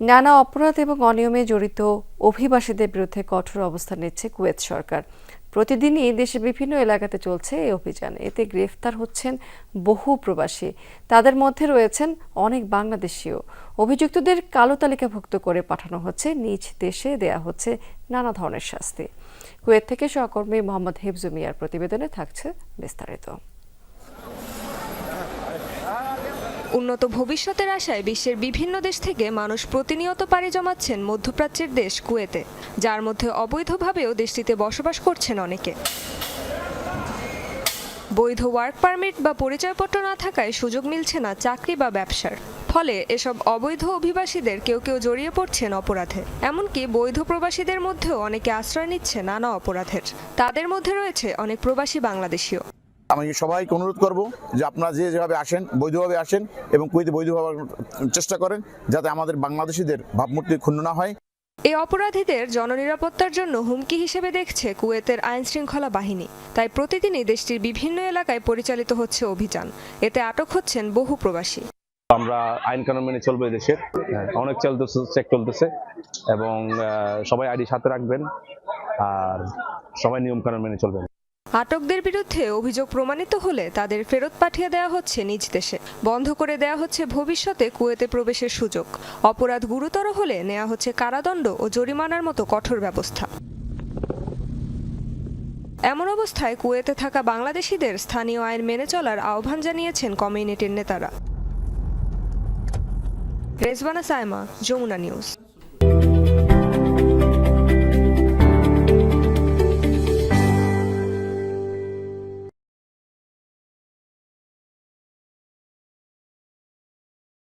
নানা অপরাধ এবং অনিয়মে জড়িত অভিবাসীদের বিরুদ্ধে কঠোর অবস্থান নিচ্ছে কুয়েত সরকার। প্রতিদিনই দেশের বিভিন্ন এলাকাতে চলছে এই অভিযান। এতে গ্রেফতার হচ্ছেন বহু প্রবাসী। তাদের মধ্যে রয়েছেন অনেক বাংলাদেশিও। অভিযুক্তদের কালো তালিকাভুক্ত করে পাঠানো হচ্ছে। নিজ দেশে দেয়া হচ্ছে নানা ধরনের শাস্তি। কুয়েত থেকে সহকর্মী মোহাম্মদ হেফজু মিয়ার প্রতিবেদনে থাকছে বিস্তারিত। উন্নত ভবিষ্যতের আশায় বিশ্বের বিভিন্ন দেশ থেকে মানুষ প্রতিনিয়ত পাড়ি জমাচ্ছেন মধ্যপ্রাচ্যের দেশ কুয়েতে, যার মধ্যে অবৈধভাবেও দেশটিতে বসবাস করছেন অনেকে। বৈধ ওয়ার্ক পারমিট বা পরিচয়পত্র না থাকায় সুযোগ মিলছে না চাকরি বা ব্যবসার। ফলে এসব অবৈধ অভিবাসীদের কেউ কেউ জড়িয়ে পড়ছেন অপরাধে। এমনকি বৈধ প্রবাসীদের মধ্যেও অনেকে আশ্রয় নিচ্ছে নানা অপরাধের। তাদের মধ্যে রয়েছে অনেক প্রবাসী বাংলাদেশীয় আমি সবাইকে অনুরোধ করব যে আপনারা যে যেভাবে আসেন বৈধভাবে আসেন এবং কুয়েতে বৈধভাবে চেষ্টা করেন যাতে আমাদের বাংলাদেশিদের ভাবমূর্তি ক্ষুণ্ণ না হয়। এই অপরাধীদের জননিরাপত্তার জন্য হুমকি হিসেবে দেখছে কুয়েতের আইন শৃঙ্খলা বাহিনী। তাই প্রতিদিনই দেশটির বিভিন্ন এলাকায় পরিচালিত হচ্ছে অভিযান। এতে আটক হচ্ছেন বহু প্রবাসী। আমরা আইন কানুন মেনে চলবো এই দেশের। অনেক চলতেছে চেক চলতেছে এবং আহ, সবাই আইডি সাথে রাখবেন আর সবাই নিয়ম কানুন মেনে চলবেন। আটকদের বিরুদ্ধে অভিযোগ প্রমাণিত হলে তাদের ফেরত পাঠিয়ে দেওয়া হচ্ছে নিজ দেশে। বন্ধ করে দেওয়া হচ্ছে ভবিষ্যতে কুয়েতে প্রবেশের সুযোগ। অপরাধ গুরুতর হলে নেওয়া হচ্ছে কারাদণ্ড ও জরিমানার মতো কঠোর ব্যবস্থা। এমন অবস্থায় কুয়েতে থাকা বাংলাদেশিদের স্থানীয় আইন মেনে চলার আহ্বান জানিয়েছেন কমিউনিটির নেতারা। রেজবানা সায়মা যমুনা নিউজ।